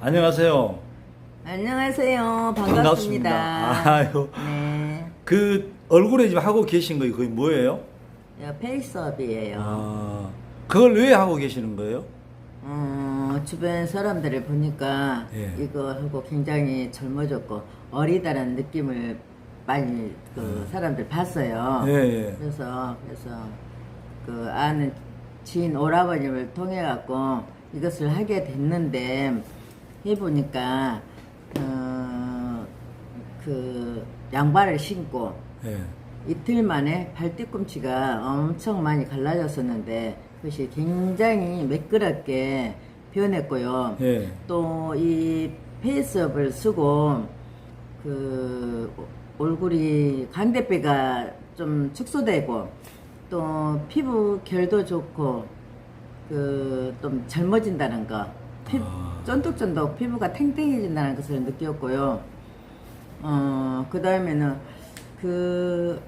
안녕하세요. 안녕하세요. 반갑습니다. 아유, 네. 그 얼굴에 지금 하고 계신 거 그게 뭐예요? 요 페이스업이에요. 아, 그걸 왜 하고 계시는 거예요? 어, 주변 사람들을 보니까 예. 이거 하고 굉장히 젊어졌고 어리다라는 느낌을 많이 그 사람들 봤어요. 예, 예. 그래서 그래서 그 아는 지인 오라버님을 통해 갖고 이것을 하게 됐는데 해보니까 어, 그 양발을 신고 예. 이틀 만에 발 뒤꿈치가 엄청 많이 갈라졌었는데 그것이 굉장히 매끄럽게 변했고요. 예. 또이 페이스업을 쓰고 그 얼굴이 간대뼈가 좀 축소되고 또 피부 결도 좋고 그 좀 젊어진다는 거 피, 아. 쫀득쫀득 피부가 탱탱해진다는 것을 느꼈고요. 어, 그 다음에는 그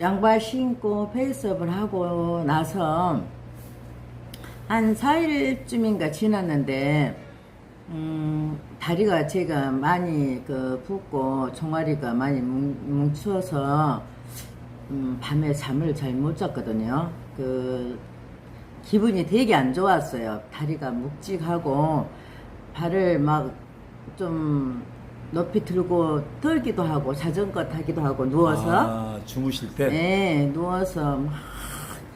양발 신고 페이스업을 하고 나서 한 4일쯤인가 지났는데 음, 다리가 제가 많이 그 붓고 종아리가 많이 뭉, 뭉쳐서 음, 밤에 잠을 잘 못 잤거든요. 그 기분이 되게 안 좋았어요. 다리가 묵직하고 발을 막 좀 높이 들고 떨기도 하고 자전거 타기도 하고 누워서 아, 주무실 때? 네, 누워서 막,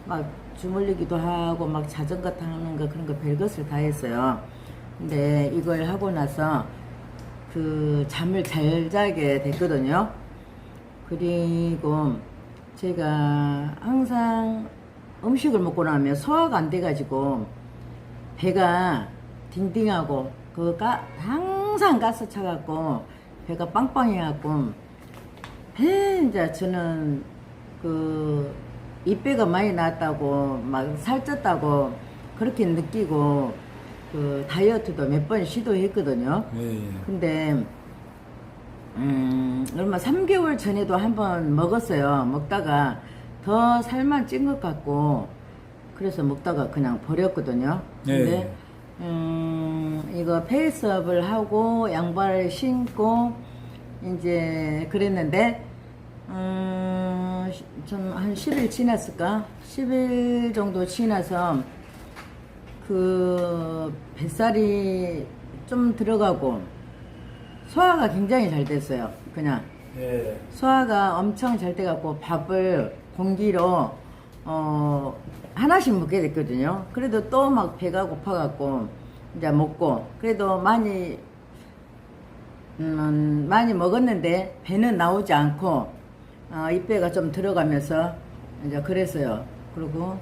막 주물리기도 하고 막 자전거 타는 거 그런 거 별것을 다 했어요. 근데 이걸 하고 나서 그 잠을 잘 자게 됐거든요. 그리고 제가 항상 음식을 먹고 나면 소화가 안 돼가지고 배가 딩딩하고 그가 항상 가스 차갖고 배가 빵빵해갖고 배 이제 저는 그 입배가 많이 나왔다고 막 살쪘다고 그렇게 느끼고 그 다이어트도 몇 번 시도했거든요. 예, 예. 근데 음 얼마 3개월 전에도 한번 먹었어요. 먹다가 더 살만 찐 것 같고 그래서 먹다가 그냥 버렸거든요. 예, 근데 예. 음 이거 페이스업을 하고 양발을 신고 이제 그랬는데 음, 음좀한 10일 지났을까? 10일 정도 지나서 그 뱃살이 좀 들어가고 소화가 굉장히 잘 됐어요. 그냥 예. 소화가 엄청 잘 돼갖고 밥을 공기로 어 하나씩 먹게 됐거든요. 그래도 또 막 배가 고파갖고 이제 먹고 그래도 많이 음, 많이 먹었는데 배는 나오지 않고 어, 입배가 좀 들어가면서 이제 그랬어요. 그리고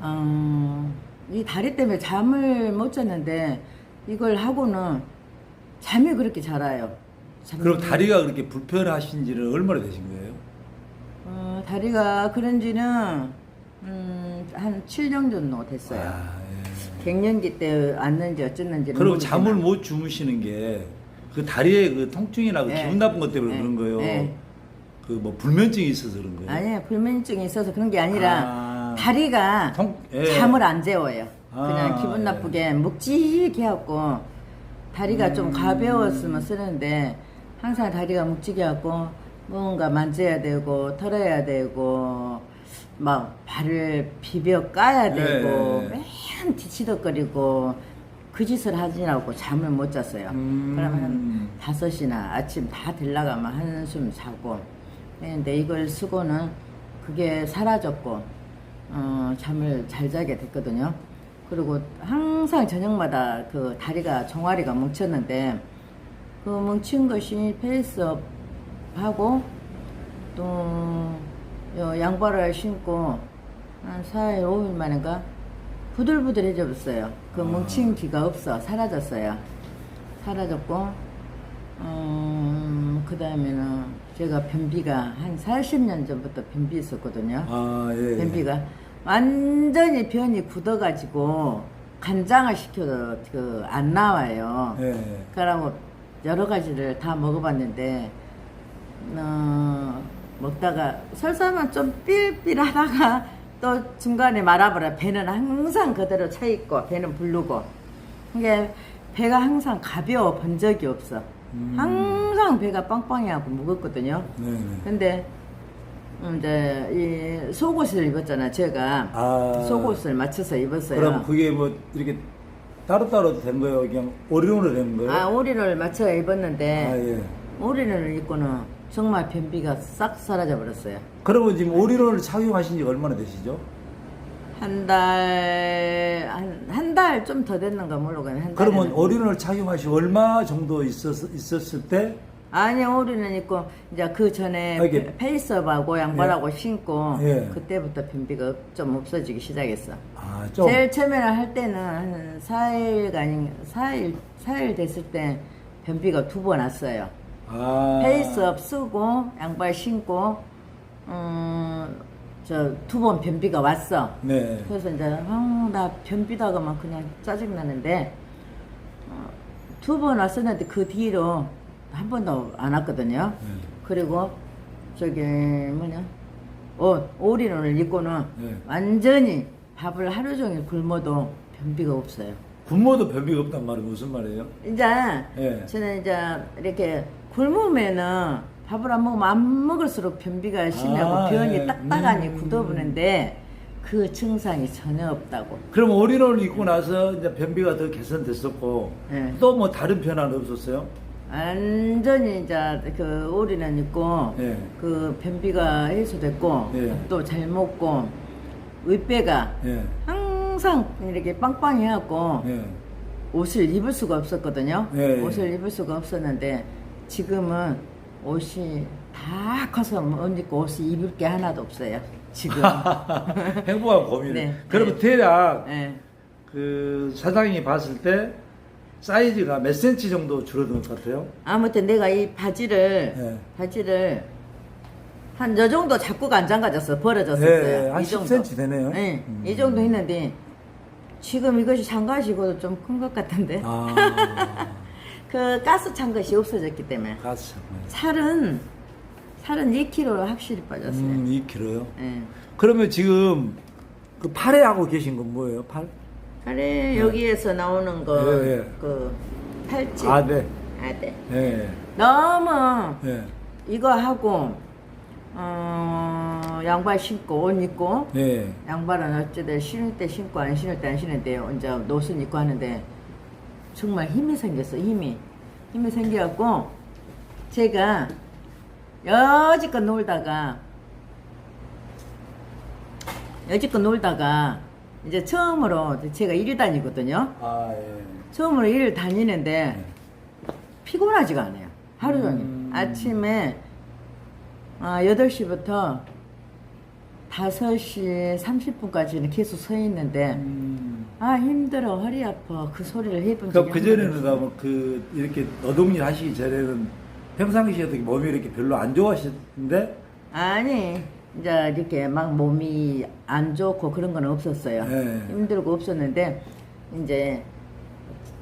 어, 이 다리 때문에 잠을 못 잤는데 이걸 하고는 잠이 그렇게 잘 와요. 잠이 그럼 다리가 그렇게 불편하신 지는 얼마나 되신 거예요? 어, 다리가 그런 지는 음, 한 7년 정도 됐어요. 아, 예. 갱년기 때 왔는지 어쨌는지 그리고 잠을 못 주무시는 게 그 다리에 그 통증이나 그 예. 기분 나쁜 것 때문에 예. 그런 거예요. 예. 그뭐 불면증이 있어서 그런 거예요. 아니에요 불면증이 있어서 그런 게 아니라 아. 다리가 통- 예. 잠을 안 재워요. 그냥 아, 기분 예. 나쁘게 묵직해 갖고 다리가 좀 음. 가벼웠으면 쓰는데 항상 다리가 묵직해 갖고 뭔가 만져야 되고 털어야 되고 막 발을 비벼 까야 되고 예. 맨 뒤치덕거리고 그 짓을 하지라고 잠을 못 잤어요. 음. 그러면 한 다섯 시나 아침 다 들나가면 한숨 자고 근데 이걸 쓰고는 그게 사라졌고 어, 잠을 잘 자게 됐거든요. 그리고 항상 저녁마다 그 다리가 종아리가 뭉쳤는데 그 뭉친 것이 페이스업 하고 또요 양발을 신고 한 4일, 5일 만인가 부들부들해졌어요. 그 뭉친 기가 없어. 사라졌어요. 사라졌고, 음, 그 다음에는 제가 변비가 한 40년 전부터 변비 있었거든요. 아, 예. 예. 변비가 완전히 변이 굳어가지고 간장을 시켜도 그 안 나와요. 예, 예. 그러고 여러 가지를 다 먹어봤는데 어, 먹다가 설사만 좀 삘삘하다가 또 중간에 말아버려 배는 항상 그대로 차 있고 배는 부르고 이게 배가 항상 가벼워 본 적이 없어. 음. 항상 배가 빵빵해하고 무겁거든요. 네네. 근데 음, 이제 이 속옷을 입었잖아. 제가 아. 속옷을 맞춰서 입었어요. 그럼 그게 뭐 이렇게 따로따로 된 거예요? 그냥 오리온으로 된 거예요? 아 오리를 맞춰 입었는데 아, 예. 오리를 입고는 정말 변비가 싹 사라져 버렸어요. 그러면 지금 오리온을 착용하신 지 얼마나 되시죠? 한 달, 한, 한 달 좀 더 됐는가 모르겠네. 한 그러면 달이나. 오리온을 착용하시고 얼마 정도 있었, 있었을 때? 아니, 오리는 있고, 이제 그 전에 아, 이게- 페- 페이스업하고 양발하고 신고, 예. 그때부터 변비가 좀 없어지기 시작했어. 아, 좀. 제일 처음에는 할 때는 한 4일가 아닌, 4일, 4일 됐을 때 변비가 두 번 왔어요. 아. 페이스업 쓰고, 양발 신고, 음, 저 두 번 변비가 왔어. 네. 그래서 이제 아, 나 변비다가만 그냥 짜증 나는데 어, 두번 왔었는데 그 뒤로 한 번도 안 왔거든요. 네. 그리고 저기 뭐냐 옷 오리론을 입고는 네. 완전히 밥을 하루 종일 굶어도 변비가 없어요. 굶어도 변비가 없단 말이 무슨 말이에요? 이제 예. 저는 이제 이렇게 굶으면은 밥을 안 먹으면 안 먹을수록 변비가 심하고 아, 변이 예. 딱딱하니 음. 굳어버는데 그 증상이 전혀 없다고. 그럼 오리온을 입고 나서 이제 변비가 더 개선됐었고 네. 또뭐 다른 변화는 없었어요? 완전히 이제 그 오리는 있고 예. 그 변비가 해소됐고 예. 또 잘 먹고 윗배가 예. 항상 이렇게 빵빵해갖고 예. 옷을 입을 수가 없었거든요. 예. 옷을 입을 수가 없었는데 지금은 옷이 다 커서 옷 입고 옷이 입을 게 하나도 없어요. 지금. 행복한 고민. 네. 그러면 네. 대략 예. 그 사장님이 봤을 때 사이즈가 몇 센치 정도 줄어든 것 같아요? 아무튼 내가 이 바지를 예. 바지를 한저 정도 잡고가 안 잠가졌어 벌어졌었어요. 예, 한이 정도. 10cm 되네요. 네, 음. 이 정도 했는데 지금 이것이 장가시고도 좀 큰 것 같은데 아, 그 가스 찬 것이 없어졌기 때문에 가스 참네. 살은 살은 2kg 확실히 빠졌어요. 음, 2kg요. 예. 그러면 지금 그 팔에 하고 계신 건 뭐예요? 팔? 그래 여기에서 나오는 거 예, 예. 그 팔찌 아, 네. 아네 예. 너무 예. 이거 하고 어, 양발 신고 옷 입고 예. 양발은 어찌든 신을 때 신고 안 신을 때 안 신는데 이제 옷은 입고 하는데 정말 힘이 생겼어 힘이 힘이 생겨갖고 제가 여지껏 놀다가 여지껏 놀다가 이제 처음으로 제가 일을 다니거든요 아, 예. 처음으로 일을 다니는데 피곤하지가 않아요 하루 종일 음. 아침에 아, 8시부터 5시 30분까지는 계속 서 있는데 음. 아 힘들어 허리 아파 그 소리를 해본 그, 적이 그 전에는. 그러면 그, 이렇게 노동일 하시기 전에는 평상시에도 몸이 이렇게 별로 안 좋아하셨는데, 아니 이제 이렇게 막 몸이 안 좋고 그런 건 없었어요 네. 힘들고 없었는데 이제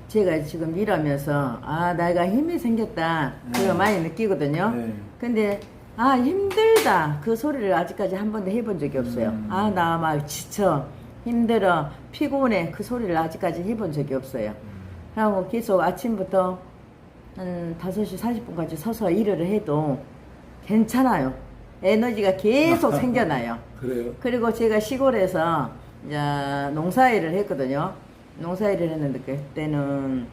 제가 지금 일하면서 아 내가 힘이 생겼다 그거 네. 많이 느끼거든요 네. 근데 아 힘들다 그 소리를 아직까지 한 번도 해본 적이 없어요 음. 아나 막 지쳐 힘들어 피곤해 그 소리를 아직까지 해본 적이 없어요 그리고 계속 아침부터 한 5시 40분까지 서서 일을 해도 괜찮아요 에너지가 계속 생겨나요 그래요? 그리고 제가 시골에서 이제 농사일을 했거든요. 농사일을 했는데 그때는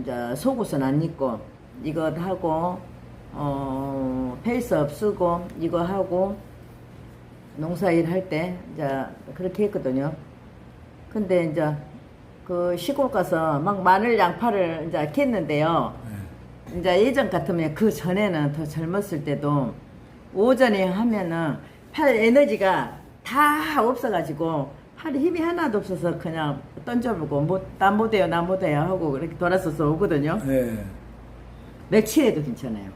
이제 속옷은 안 입고 이거 하고 어 페이스업 쓰고 이거 하고 농사일 할 때 이제 그렇게 했거든요. 근데 이제 그 시골 가서 막 마늘 양파를 이제 캤는데요. 네. 이제 예전 같으면 그 전에는 더 젊었을 때도 오전에 하면은 팔 에너지가 다 없어가지고 팔에 힘이 하나도 없어서 그냥 던져보고 뭐나 못해요 나 못해요 하고 이렇게 돌았어서 오거든요 네. 며칠에도 괜찮아요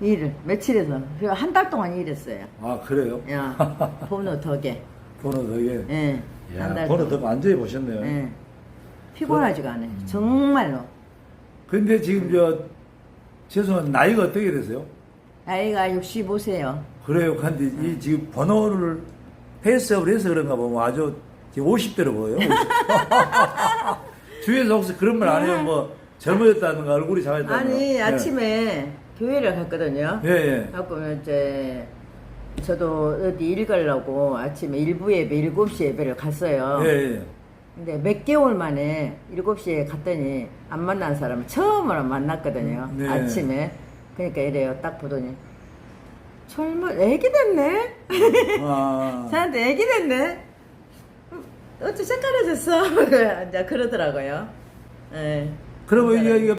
일을 며칠에서 그리고 한 달 동안 일했어요 아, 그래요? 야 번호 덕에 번호 덕에. 예, 야, 한달 번호 동안 덕 완전히 보셨네요. 예. 피곤하지가 않아요 정말로 근데 지금 저, 죄송한 나이가 어떻게 되세요? 나이가 65세요 그래요. 근데 이 지금 번호를 페이스업을 해서 그런가 보면 아주 지금 50대로 보여요. 50. 주위에서 혹시 그런 말 안 해요? 뭐 젊어졌다든가 얼굴이 작아졌다든가. 아니 예. 아침에 교회를 갔거든요. 예, 예. 갖고 이제 저도 어디 일 가려고 아침에 일부 예배 7시 예배를 갔어요. 예, 예. 근데 몇 개월 만에 7시에 갔더니 안 만난 사람을 처음으로 만났거든요. 네. 아침에. 그러니까 이래요. 딱 보더니 젊어 애기 됐네. 아. 저한테 애기 됐네. 음, 어째 색깔해졌어. 이제 그러더라고요. 예. 이게, 이게